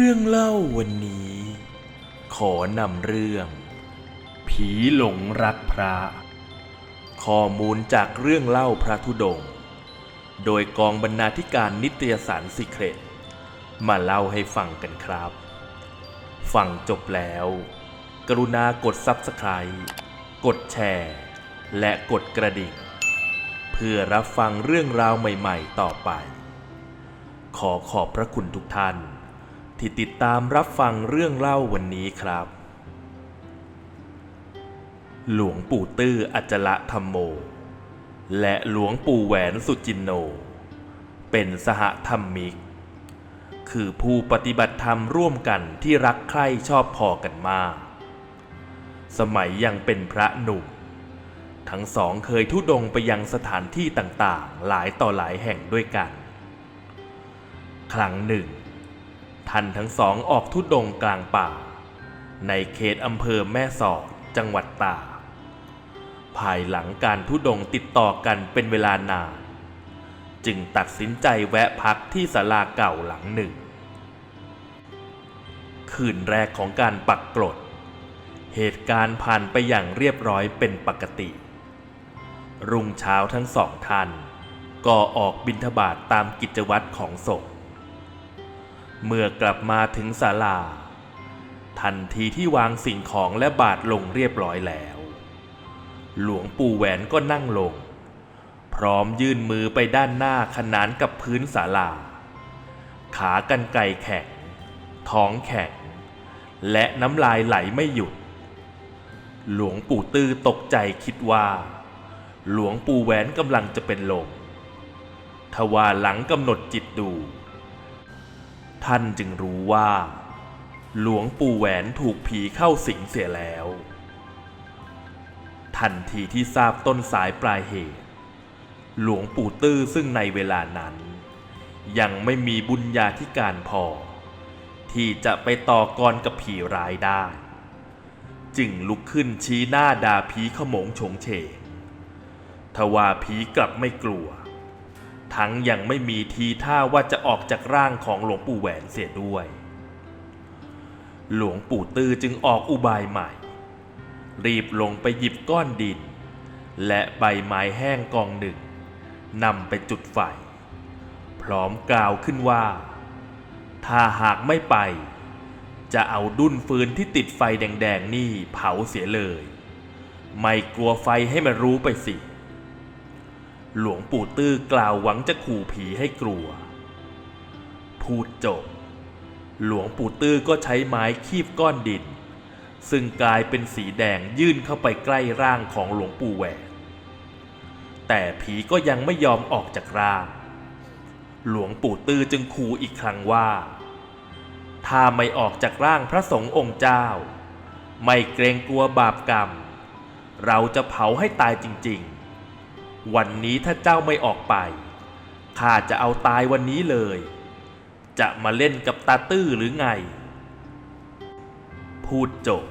เรื่องเล่าวันนี้ ขอนำเรื่อง ผีหลงรักพระ ข้อมูลจากเรื่องเล่าพระธุดงค์โดยกองบรรณาธิการนิตยสารสิเครตมาเล่าให้ฟังกันครับ ฟังจบแล้ว กรุณากด Subscribe กดแชร์ และกดกระดิ่ง เพื่อรับฟังเรื่องราวใหม่ๆต่อไป ขอขอบพระคุณทุกท่าน ที่ติดตามรับฟังเรื่องเล่าวันนี้ครับ หลวงปู่ตื้ออัจละธรรมโม และหลวงปู่แหวนสุจินโน เป็นสหธรรมิก คือผู้ปฏิบัติธรรมร่วมกันที่รักใคร่ชอบพอกันมาก สมัยยังเป็นพระหนุ่ม ทั้งสองเคยทุดงไปยังสถานที่ต่างๆ หลายต่อหลายแห่งด้วยกัน ครั้งหนึ่ง ท่านทั้งสองออกทุดงกลางป่า ในเขตอำเภอแม่สอดจังหวัดตากภายหลังการทุดงติดต่อกันเป็นเวลานาน จึงตัดสินใจแวะพักที่ศาลาเก่าหลังหนึ่ง คืนแรกของการปักกรด เหตุการณ์ผ่านไปอย่างเรียบร้อยเป็นปกติ รุ่งเช้าทั้งสองท่าน ก็ออกบิณฑบาตตามกิจวัตรของศพ เมื่อกลับมาถึงศาลา ทันทีที่วางสิ่งของและบาทลงเรียบร้อยแล้ว หลวงปู่แหวนก็นั่งลง พร้อมยื่นมือไปด้านหน้าขนานกับพื้นศาลา ขากันไกรแข็ง ท้องแข็ง และน้ำลายไหลไม่หยุด หลวงปู่ตื้อตกใจคิดว่า หลวงปู่แหวนกำลังจะเป็นลมทว่าหลังกำหนดจิตดู ท่านจึงรู้ว่า หลวงปู่แหวนถูกผีเข้าสิงเสียแล้ว ทันทีที่ทราบต้นสายปลายเหตุ หลวงปู่ตื้อซึ่งในเวลานั้น ยังไม่มีบุญญาธิการพอ ที่จะไปต่อกรกับผีร้ายได้ จึงลุกขึ้นชี้หน้าด่าผีขโมงโฉงเฉงทว่าผีกลับไม่กลัว ทั้งยังไม่มีทีท่าว่าจะออกจากร่างของหลวงปู่แหวนเสียด้วย หลวงปู่ตื้อจึงออกอุบายใหม่ รีบลงไปหยิบก้อนดิน และใบไม้แห้งกองหนึ่งนำไปจุดไฟ พร้อมกล่าวขึ้นว่า ถ้าหากไม่ไป จะเอาดุ้นฟืนที่ติดไฟแดงๆนี่เผาเสียเลย ไม่กลัวไฟให้มันรู้ไปสิ หลวงปู่ตื้อกล่าวหวังจะขู่ผีให้กลัว พูดจบ หลวงปู่ตื้อก็ใช้ไม้คีบก้อนดิน ซึ่งกลายเป็นสีแดงยื่นเข้าไปใกล้ร่างของหลวงปู่แหวนแต่ผีก็ยังไม่ยอมออกจากร่าง หลวงปู่ตื้อจึงขู่อีกครั้งว่า ถ้าไม่ออกจากร่างพระสงฆ์องค์เจ้า ไม่เกรงกลัวบาปกรรม เราจะเผาให้ตายจริง ๆ วันนี้ถ้าเจ้าไม่ออกไป ข้าจะเอาตายวันนี้เลย จะมาเล่นกับตาตื้อหรือไง พูดจบ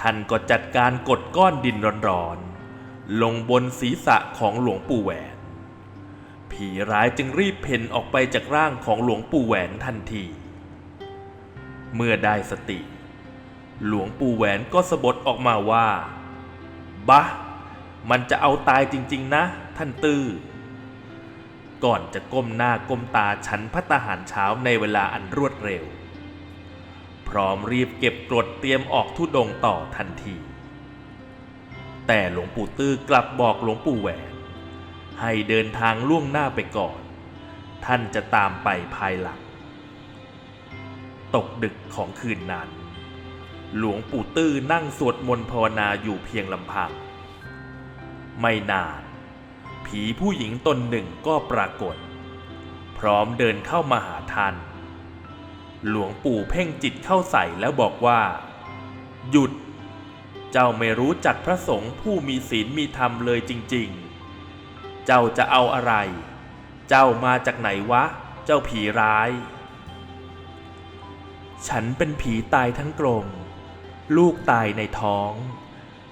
ท่านก็จัดการกดก้อนดินร้อนๆ ลงบนศีรษะของหลวงปู่แหวน ผีร้ายจึงรีบเพ่นออกไปจากร่างของหลวงปู่แหวนทันที เมื่อได้สติ หลวงปู่แหวนก็สะบดออกมาว่าบะ มันจะเอาตายจริง ๆ นะ ท่านตื้อ ก่อนจะก้มหน้าก้มตาฉันพัตหารเช้าในเวลาอันรวดเร็ว พร้อมรีบเก็บกรดเตรียมออกทุดงต่อทันที แต่หลวงปู่ตื้อกลับบอกหลวงปู่แหวน ให้เดินทางล่วงหน้าไปก่อน ท่านจะตามไปภายหลัง ตกดึกของคืนนั้น หลวงปู่ตื้อนั่งสวดมนต์ภาวนาอยู่เพียงลำพัง ไม่นาน ผีผู้หญิงตนหนึ่งก็ปรากฏ พร้อมเดินเข้ามาหาท่าน หลวงปู่เพ่งจิตเข้าใส่แล้วบอกว่า หยุด เจ้าไม่รู้จักพระสงฆ์ผู้มีศีลมีธรรมเลยจริง ๆ เจ้าจะเอาอะไร เจ้ามาจากไหนวะ เจ้าผีร้าย ฉันเป็นผีตายทั้งกลมลูกตายในท้อง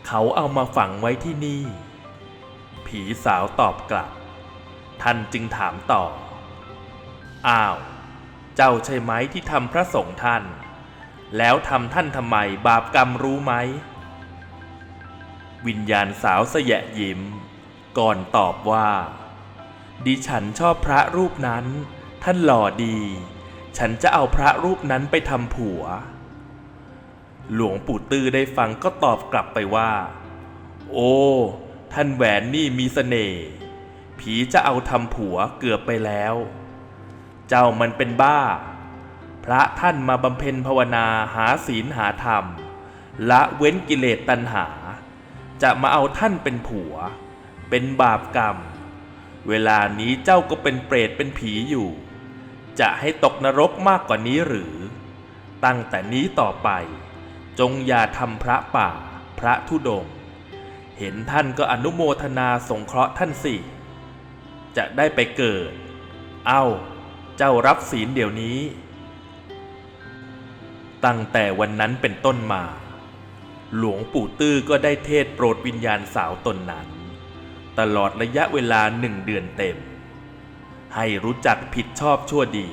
เขาเอามาฝังไว้ที่นี่ ผีสาวตอบกลับ ท่านจึงถามต่อ อ้าว เจ้าใช่ไหมที่ทำพระสงฆ์ท่าน แล้วทำท่านทำไมบาปกรรมรู้ไหม วิญญาณสาวเสยะยิ้ม ก่อนตอบว่า ดิฉันชอบพระรูปนั้น ท่านหล่อดี ฉันจะเอาพระรูปนั้นไปทำผัว หลวงปู่ตื้อได้ฟังก็ตอบกลับไปว่า โอ้ ท่านแหวนนี่มีเสน่ห์ผีจะเอาทำผัวเกือบไปแล้ว เจ้ามันเป็นบ้า พระท่านมาบำเพ็ญภาวนาหาศีลหาธรรม ละเว้นกิเลสตัณหา จะมาเอาท่านเป็นผัว เป็นบาปกรรม เวลานี้เจ้าก็เป็นเปรตเป็นผีอยู่ จะให้ตกนรกมากกว่านี้หรือ ตั้งแต่นี้ต่อไป จงอย่าทำพระป่าพระธุดงค์ เห็นท่านก็อนุโมทนาสงเคราะห์ท่านสิ จะได้ไปเกิด เอ้า เจ้ารับศีลเดี๋ยวนี้ ตั้งแต่วันนั้นเป็นต้นมา หลวงปู่ตื้อก็ได้เทศโปรดวิญญาณสาวตนนั้น ตลอดระยะเวลาหนึ่งเดือนเต็ม ให้รู้จักผิดชอบชั่วดี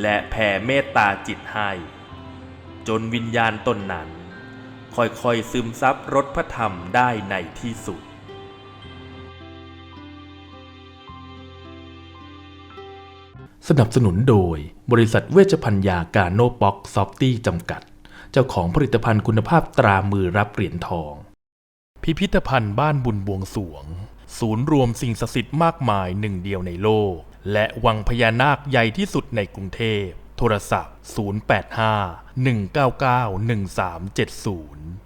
และแผ่เมตตาจิตให้ จนวิญญาณตนนั้น ค่อยๆซึมซับรสพระธรรมได้ในที่สุด สนับสนุนโดยบริษัทเวชภัณฑ์ยาการโนบ็อกซอฟตี้จำกัด เจ้าของผลิตภัณฑ์คุณภาพตรามือรับเหรียญทอง พิพิธภัณฑ์บ้านบุญบวงสวง ศูนย์รวมสิ่งศักดิ์สิทธิ์มากมายหนึ่งเดียวในโลก และวังพญานาคใหญ่ที่สุดในกรุงเทพ โทรศัพท์ 085 199 1370